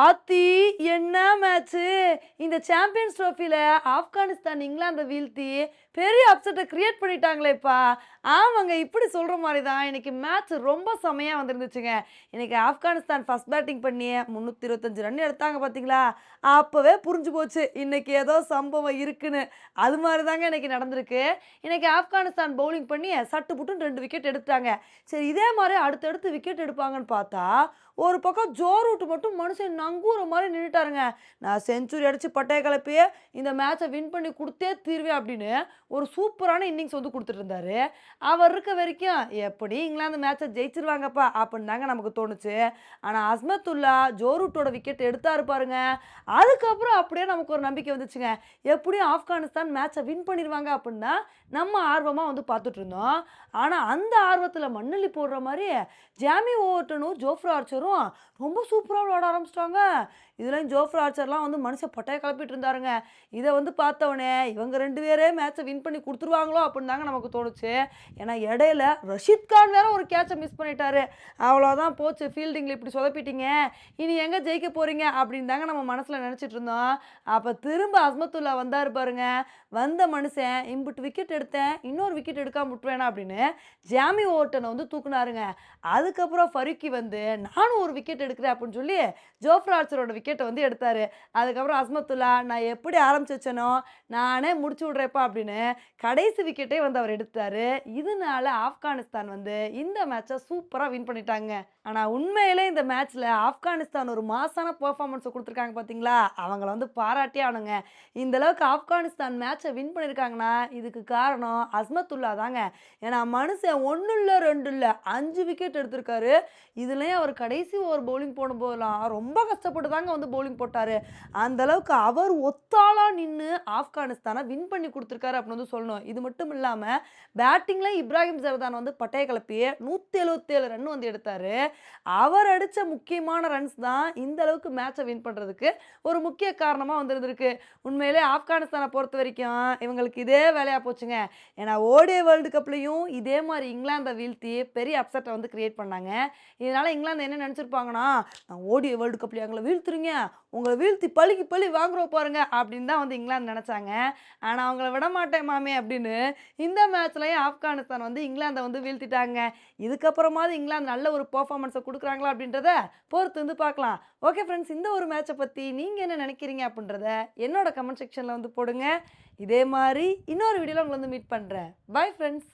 ஆத்தி என்ன மேட்ச்சு இந்த சாம்பியன்ஸ் ட்ரோஃபியில் ஆப்கானிஸ்தான் இங்கிலாந்தை வீழ்த்தி பெரிய அப்செட்டை கிரியேட் பண்ணிட்டாங்களேப்பா. ஆமாங்க இப்படி சொல்கிற மாதிரி தான் இன்னைக்கு மேட்ச் ரொம்ப செமையாக வந்துருந்துச்சுங்க. இன்னைக்கு ஆப்கானிஸ்தான் ஃபர்ஸ்ட் பேட்டிங் பண்ணி முந்நூற்றி இருபத்தஞ்சு ரன் எடுத்தாங்க பார்த்தீங்களா அப்போவே புரிஞ்சு போச்சு இன்னைக்கு ஏதோ சம்பவம் இருக்குன்னு. அது மாதிரி தாங்க இன்னைக்கு நடந்திருக்கு. இன்னைக்கு ஆப்கானிஸ்தான் பவுலிங் பண்ணி சட்டு புட்டுன்னு ரெண்டு விக்கெட் எடுத்தாங்க சரி இதே மாதிரி அடுத்தடுத்து விக்கெட் எடுப்பாங்கன்னு பார்த்தா ஒரு பக்கம் ஜோ ரூட் மட்டும் மனுஷன் நங்கூற மாதிரி நின்றுட்டாருங்க நான் செஞ்சுரி அடித்து பட்டைய கிளப்பி இந்த மேட்சை வின் பண்ணி கொடுத்தே தீர்வேன் அப்படின்னு ஒரு சூப்பரான இன்னிங்ஸ் வந்து கொடுத்துட்டு இருந்தாரு அவர் இருக்க வரைக்கும் எப்படி இங்கிலாந்து மேட்சை ஜெயிச்சிருவாங்கப்பா அப்படின்னு தாங்க நமக்கு தோணுச்சு. ஆனால் அஸ்மத்துல்லா ஜோ ரூட்டோட விக்கெட் எடுத்தாரு பாருங்க. அதுக்கப்புறம் அப்படியே நமக்கு ஒரு நம்பிக்கை வந்துச்சுங்க. எப்படியும் ஆப்கானிஸ்தான் மேட்சை வின் பண்ணிடுவாங்க அப்படின்னா நம்ம ஆர்வமாக வந்து பார்த்துட்டு இருந்தோம் ஆனால் அந்த ஆர்வத்தில் மண்ணள்ளி போடுற மாதிரி ஜாமி ஓவர்டனும் ஜோஃப்ரா ஆர்ச்சரும் ரொம்ப சூப்பராக விளாட ஆரம்பிச்சிட்டாங்க. இதுலேயும் ஜோஃப்ரா ஆர்ச்சர்லாம் வந்து மனுஷன் பட்டைய கிளப்பிட்டு இருந்தாருங்க. இதை வந்து பார்த்தவொடனே இவங்க ரெண்டு பேரே மேட்ச்சை வின் பண்ணி கொடுத்துருவாங்களோ அப்படின்னு தாங்க நமக்கு தோணுச்சு. ஏன்னா இடையில ரஷித் கான் வேற ஒரு கேட்சை மிஸ் பண்ணிட்டாரு. அவ்வளோதான் போச்சு. ஃபீல்டிங்கில் இப்படி சொதப்பிட்டீங்க. இனி எங்கே ஜெயிக்க போகிறீங்க அப்படின்னு தாங்க நம்ம மனசில் நினச்சிட்டு இருந்தோம். அப்போ திரும்ப அஸ்மத்துல்லா வந்தார் பாருங்க. வந்த மனுஷன் இம்புட்டு விக்கெட் எடுத்தேன். இன்னொரு விக்கெட் எடுக்காம விட்டுவேனா அப்படின்னு ஜாமி ஓவர்டனை வந்து தூக்குனாருங்க. அதுக்கப்புறம் ஃபருக்கி வந்து நானும் ஒரு விக்கெட் எடுக்கிறேன் அப்படின்னு சொல்லி ஜோஃப்ரா ஆர்ச்சரோட விக்கெட்டை வந்து எடுத்தார். அதுக்கப்புறம் அஸ்மத்துல்லா நான் எப்படி ஆரம்பிச்சு வச்சனோ நானே முடிச்சு விட்றேப்பா அப்படின்னு கடைசி விக்கெட்டே வந்து அவர் எடுத்தார். இதனால ஆப்கானிஸ்தான் வந்து இந்த மேட்சை சூப்பராக வின் பண்ணிட்டாங்க. ஆனால் உண்மையிலே இந்த மேட்ச்சில் ஆப்கானிஸ்தான் ஒரு மாசான பெர்ஃபார்மன்ஸை கொடுத்துருக்காங்க பார்த்தீங்களா அவங்கள வந்து பாராட்டியே ஆனுங்க இந்த அளவுக்கு ஆப்கானிஸ்தான் மேட்சை வின் பண்ணியிருக்காங்கன்னா இதுக்கு காரணம் அஸ்மத்துல்லா தாங்க. ஏன்னா மனுஷன் ஒன்றும் இல்லை ரெண்டு இல்லை அஞ்சு விக்கெட் எடுத்திருக்காரு. இதுலேயும் அவர் கடை கடைசி ஓவர் பவுலிங் போடும்போதெல்லாம் ரொம்ப கஷ்டப்பட்டு தாங்க வந்து பவுலிங் போட்டார். அந்த அளவுக்கு அவர் ஒத்தாளாக நின்று ஆப்கானிஸ்தானை வின் பண்ணி கொடுத்துருக்காரு அப்படின்னு வந்து சொல்லணும். இது மட்டும் இல்லாமல் பேட்டிங்கில் இப்ராஹிம் ஜர்தான் வந்து பட்டைய கலப்பி நூற்றி எழுபத்தேழு ரன் வந்து எடுத்தார். அவர் அடித்த முக்கியமான ரன்ஸ் தான் இந்த அளவுக்கு மேட்சை வின் பண்ணுறதுக்கு ஒரு முக்கிய காரணமாக வந்திருந்திருக்கு. உண்மையிலே ஆப்கானிஸ்தானை பொறுத்த வரைக்கும் இவங்களுக்கு இதே வேலையாக போச்சுங்க. ஏன்னா ஓடிய வேர்ல்டு கப்லேயும் இதே மாதிரி இங்கிலாந்தை வீழ்த்தி பெரிய அப்செட்டை வந்து கிரியேட் பண்ணாங்க. இதனால் இங்கிலாந்து என்ன நினச்சிருப்பாங்கன்னா நான் ஓடிய வேர்ல்டு கப்லேயே எங்களை வீழ்த்துருங்க உங்களை வீழ்த்தி பழிக்கு பழி வாங்குறோம் பாருங்க அப்படின்னு தான் வந்து இங்கிலாந்து நினச்சாங்க. ஆனால் அவங்கள விட மாட்டேன் மாமே அப்படின்னு இந்த மேட்ச்லையும் ஆப்கானிஸ்தான் வந்து இங்கிலாந்தை வந்து வீழ்த்திட்டாங்க. இதுக்கப்புறமாவது இங்கிலாந்து நல்ல ஒரு பர்ஃபார்மன்ஸை கொடுக்குறாங்களா அப்படின்றத பொறுத்து வந்து பார்க்கலாம். ஓகே ஃப்ரெண்ட்ஸ் இந்த ஒரு மேட்சை பற்றி நீங்கள் என்ன நினைக்கிறீங்க அப்படின்றத என்னோட கமெண்ட் செக்ஷனில் வந்து போடுங்க. இதே மாதிரி இன்னொரு வீடியோவில் உங்களை வந்து மீட் பண்ணுறேன் பை ஃப்ரெண்ட்ஸ்